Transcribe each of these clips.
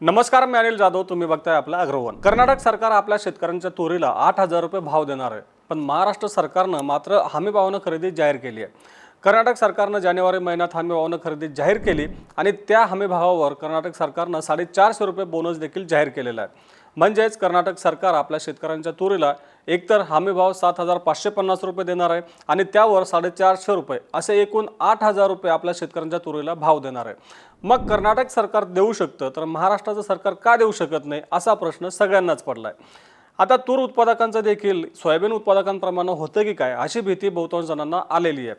नमस्कार मी अनिल जाधव. तुम्ही बघताय आपला अग्रवन. कर्नाटक सरकार आपल्या शेतकऱ्यांच्या तुरीला आठ हजार रुपये भाव देणार आहे. पण महाराष्ट्र सरकारनं मात्र हमीभावानं खरेदी जाहीर केली आहे. कर्नाटक सरकारनं जानेवारी महिन्यात हमीभावानं खरेदी जाहीर केली आणि त्या हमीभावावर कर्नाटक सरकारनं साडेचारशे रुपये बोनस देखील जाहीर केलेला आहे. म्हणजेच कर्नाटक सरकार आपल्या शेतकऱ्यांच्या तुरीला एकतर हमी भाव सात हजार पाचशे पन्नास रुपये देणार आहे आणि त्यावर साडेचारशे रुपये असे एकूण आठ हजार रुपये आपल्या शेतकऱ्यांच्या तुरीला भाव देणार आहे. मग कर्नाटक सरकार देऊ शकतं तर महाराष्ट्राचं सरकार का देऊ शकत नाही असा प्रश्न सगळ्यांनाच पडला आहे आता तूर उत्पादकांचं देखील सोयाबीन उत्पादकांप्रमाणे होतं की काय अशी भीती बहुतांश जणांना आलेली आहे.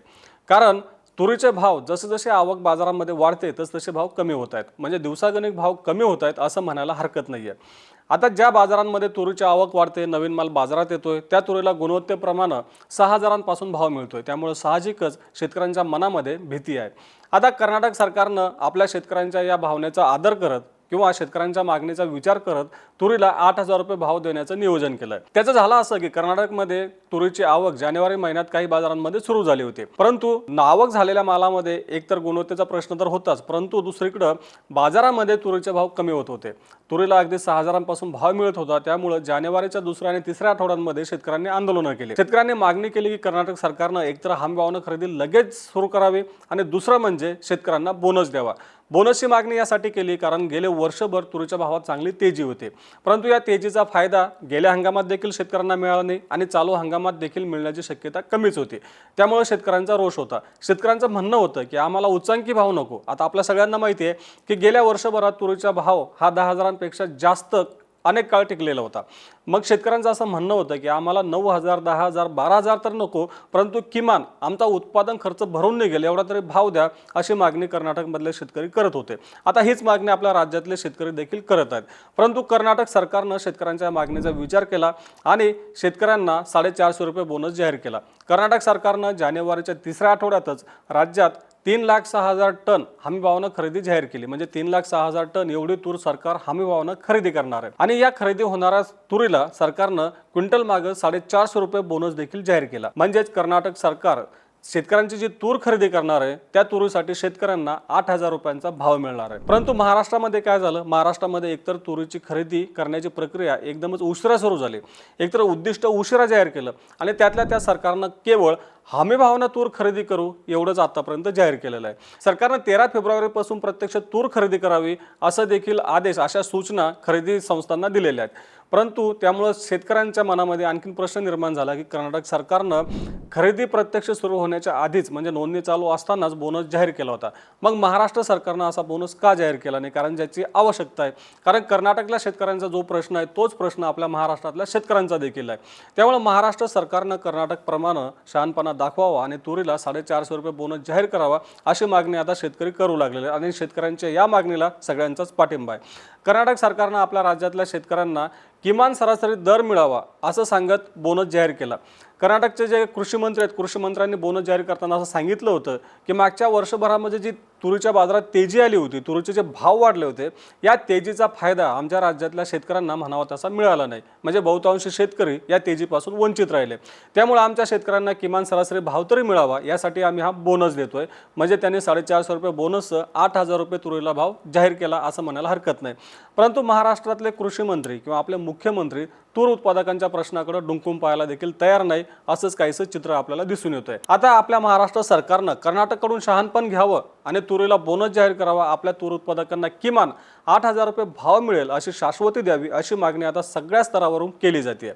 कारण तुरीचे भाव जसजसे जसे आवक बाजारामध्ये वाढते तसतसे भाव कमी होत आहेत. म्हणजे दिवसागणिक भाव कमी होत आहेत असं म्हणायला हरकत नाही आहे आता ज्या बाजारांमध्ये तुरीची आवक वाढते नवीन माल बाजारात येतोय त्या तुरीला गुणवत्तेप्रमाणे सहा हजारांपासून भाव मिळतोय. त्यामुळे साहजिकच शेतकऱ्यांच्या मनामध्ये भीती आहे. आता कर्नाटक सरकारनं आपल्या शेतकऱ्यांच्या या भावनेचा आदर करत किंवा शेतकऱ्यांच्या मागणीचा विचार करत तुरीला आठ हजार रुपये भाव देण्याचं नियोजन केलं त्याचं झालं असं की कर्नाटकमध्ये तुरीची आवक जानेवारी महिन्यात काही बाजारांमध्ये सुरू झाली होती. परंतु आवक झालेल्या मालामध्ये एकतर गुणवत्तेचा प्रश्न तर होताच परंतु दुसरीकडं बाजारामध्ये तुरीचे भाव कमी होत होते. तुरीला अगदी सहा हजारांपासून भाव मिळत होता त्यामुळे जानेवारीच्या दुसऱ्या आणि तिसऱ्या आठवड्यांमध्ये शेतकऱ्यांनी आंदोलनं केली. शेतकऱ्यांनी मागणी केली की कर्नाटक सरकारनं एकतर हमी खरेदी लगेच सुरू करावी आणि दुसरं म्हणजे शेतकऱ्यांना बोनस द्यावा. बोनसची मागणी यासाठी केली कारण गेले वर्षभर तुरीच्या भावात चांगली तेजी होते. परंतु या तेजीचा फायदा गेल्या हंगामात देखील शेतकऱ्यांना मिळाला नाही आणि चालू हंगामात देखील मिळण्याची शक्यता कमीच होती. त्यामुळे शेतकऱ्यांचा रोष होता. शेतकऱ्यांचं म्हणणं होतं की आम्हाला उच्चांकी भाव नको. आता आपल्या सगळ्यांना माहिती आहे की गेल्या वर्षभरात तुरीचा भाव हा दहा हजारांपेक्षा जास्त अनेक काळ टिकलेला होता. मग शेतकऱ्यांचं असं म्हणणं होतं की आम्हाला नऊ हजार दहा हजार बारा हजार तर नको परंतु किमान आमचा उत्पादन खर्च भरून निघेल एवढा तरी भाव द्या अशी मागणी कर्नाटकमधले शेतकरी करत होते. आता हीच मागणी आपल्या राज्यातले शेतकरी देखील करत आहेत. परंतु कर्नाटक सरकारनं शेतकऱ्यांच्या मागणीचा विचार केला आणि शेतकऱ्यांना साडेचारशे रुपये बोनस जाहीर केला. कर्नाटक सरकारनं जानेवारीच्या तिसऱ्या आठवड्यातच राज्यात तीन लाख सहा हजार टन हमीभावानं खरेदी जाहीर केली. म्हणजे तीन लाख सहा हजार टन एवढी तूर सरकार हमीभावानं खरेदी करणार आहे. आणि या खरेदी होणाऱ्या तुरीला सरकारनं क्विंटल मागं साडेचारशे रुपये बोनस देखील जाहीर केला. म्हणजेच कर्नाटक सरकार शेतकऱ्यांची जी तूर खरेदी करणार आहे त्या तुरीसाठी शेतकऱ्यांना आठ हजार रुपयांचा भाव मिळणार आहे. परंतु महाराष्ट्रामध्ये काय झालं? महाराष्ट्रामध्ये एकतर तुरीची खरेदी करण्याची प्रक्रिया एकदमच उशिरा सुरू झाली. एकतर उद्दिष्ट उशिरा जाहीर केलं. आणि त्यातल्या त्या सरकारनं केवळ हमी भावना तूर खरेदी करू एवढंच आतापर्यंत जाहीर केलेलं आहे. सरकारनं तेरा फेब्रुवारीपासून प्रत्यक्ष तूर खरेदी करावी असं देखील आदेश अशा सूचना खरेदी संस्थांना दिलेल्या आहेत. परंतु त्यामुळं शेतकऱ्यांच्या मनामध्ये आणखीन प्रश्न निर्माण झाला की कर्नाटक सरकारनं खरेदी प्रत्यक्ष सुरू होण्याच्या आधीच म्हणजे नोंदणी चालू असतानाच बोनस जाहीर केला होता. मग महाराष्ट्र सरकारनं असा बोनस का जाहीर केला नाही? कारण ज्याची आवश्यकता आहे. कारण कर्नाटकल्या शेतकऱ्यांचा जो प्रश्न आहे तोच प्रश्न आपल्या महाराष्ट्रातल्या शेतकऱ्यांचा देखील आहे. त्यामुळे महाराष्ट्र सरकारनं कर्नाटकप्रमाणे शहाणपणा दाखवावा आणि तुरीला साडेचारशे रुपये बोनस जाहीर करावा अशी मागणी आता शेतकरी करू लागलेले आणि शेतकऱ्यांच्या या मागणीला सगळ्यांचाच पाठिंबा आहे. कर्नाटक सरकारनं आपल्या राज्यातल्या शेतकऱ्यांना किमान सरासरी दर मिळावा असं सांगत बोनस जाहीर केला. कर्नाटकचे जे कृषी मंत्री आहेत कृषी मंत्र्यांनी बोनस जाहीर करताना असं सांगितलं होतं की मागच्या वर्षभरामध्ये जी तुरीच्या बाजारात तेजी आली होती तुरीचे जे भाव वाढले होते या तेजीचा फायदा आमच्या राज्यातल्या शेतकऱ्यांना म्हणावा तसा मिळाला नाही. म्हणजे बहुतांश शेतकरी या तेजीपासून वंचित राहिले. त्यामुळे आमच्या शेतकऱ्यांना किमान सरासरी भाव तरी मिळावा यासाठी आम्ही हा बोनस देतोय. म्हणजे त्यांनी साडेचारशे रुपये बोनस आठ हजार रुपये तुरीला भाव जाहीर केला असं म्हणायला हरकत नाही. परंतु महाराष्ट्रातले कृषी मंत्री किंवा आपले मुख्यमंत्री तूर उत्पादकांच्या प्रश्नाकडे डुंकून पाहायला देखील तयार नाही असंच काहीसं चित्र आपल्याला दिसून येतंय. आता आपल्या महाराष्ट्र सरकारनं कर्नाटककडून शहाणपण घ्यावं आणि तुरीला बोनस जाहीर करावा आपल्या तूर उत्पादकांना किमान आठ हजार रुपये भाव मिळेल अशी शाश्वती द्यावी अशी मागणी आता सगळ्या स्तरावरून केली जाते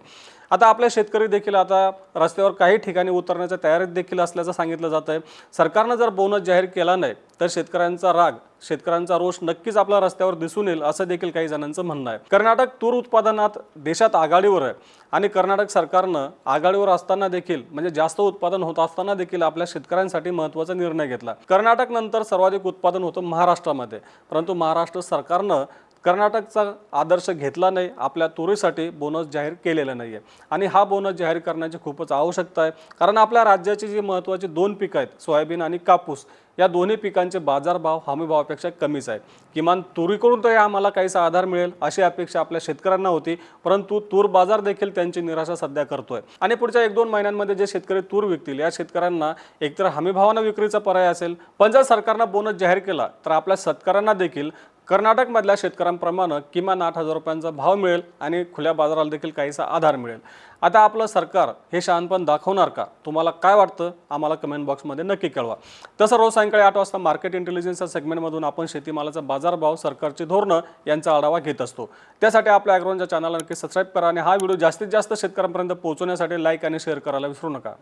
आता आपले शेतकरी देखील आता रस्त्यावर काही ठिकाणी उतरण्याच्या तयारीत देखील असल्याचं सांगितलं जात आहे सरकारनं जर बोनस जाहीर केला नाही तर शेतकऱ्यांचा राग शेतकऱ्यांचा रोष नक्कीच आपल्या रस्त्यावर दिसून येईल असं देखील काही जणांचं म्हणणं आहे. कर्नाटक तूर उत्पादनात देशात आघाडीवर आहे आणि कर्नाटक सरकारनं आघाडीवर असताना देखील म्हणजे जास्त उत्पादन होत असताना देखील आपल्या शेतकऱ्यांसाठी महत्त्वाचा निर्णय घेतला. कर्नाटक नंतर सर्वाधिक उत्पादन होतं महाराष्ट्रामध्ये परंतु महाराष्ट्र सरकारनं कर्नाटकचा आदर्श घेतला नाही आपल्या तुरीसाठी बोनस जाहीर केलेला नाही आहे आणि हा बोनस जाहीर करण्याची खूपच आवश्यकता आहे कारण आपल्या राज्याची जी महत्त्वाची दोन पिकं आहेत सोयाबीन आणि कापूस या दोन्ही पिकांचे बाजारभाव हमी भावापेक्षा कमीच आहे किमान तुरीकडून तरी आम्हाला काहीसा आधार मिळेल अशी अपेक्षा आपल्या शेतकऱ्यांना होती परंतु तूर बाजार देखील त्यांची निराशा सध्या करतोय. आणि पुढच्या एक दोन महिन्यांमध्ये जे शेतकरी तूर विकतील या शेतकऱ्यांना एकतर हमी भावानं विक्रीचा पर्याय असेल पण जर सरकारनं बोनस जाहीर केला तर आपल्या शेतकऱ्यांना देखील कर्नाटकमधल्या शेतकऱ्यांप्रमाणे किमान आठ हजार रुपयांचा भाव मिळेल आणि खुल्या बाजाराला देखील काहीसा आधार मिळेल. आता आपलं सरकार हे शहाणपण दाखवणार का? तुम्हाला काय वाटतं? आम्हाला कमेंट बॉक्समध्ये नक्की कळवा. तसं रोज सायंकाळी आठ वाजता मार्केट इंटेलिजन्सच्या सेगमेंटमधून आपण शेतीमालाचा बाजारभाव सरकारची धोरणं यांचा आढावा घेत असतो. त्यासाठी आपल्या ॲग्रोनच्या चॅनलला नक्की सबस्क्राईब करा आणि हा व्हिडिओ जास्तीत जास्त शेतकऱ्यांपर्यंत पोहोचवण्यासाठी लाईक आणि शेअर करायला विसरू नका.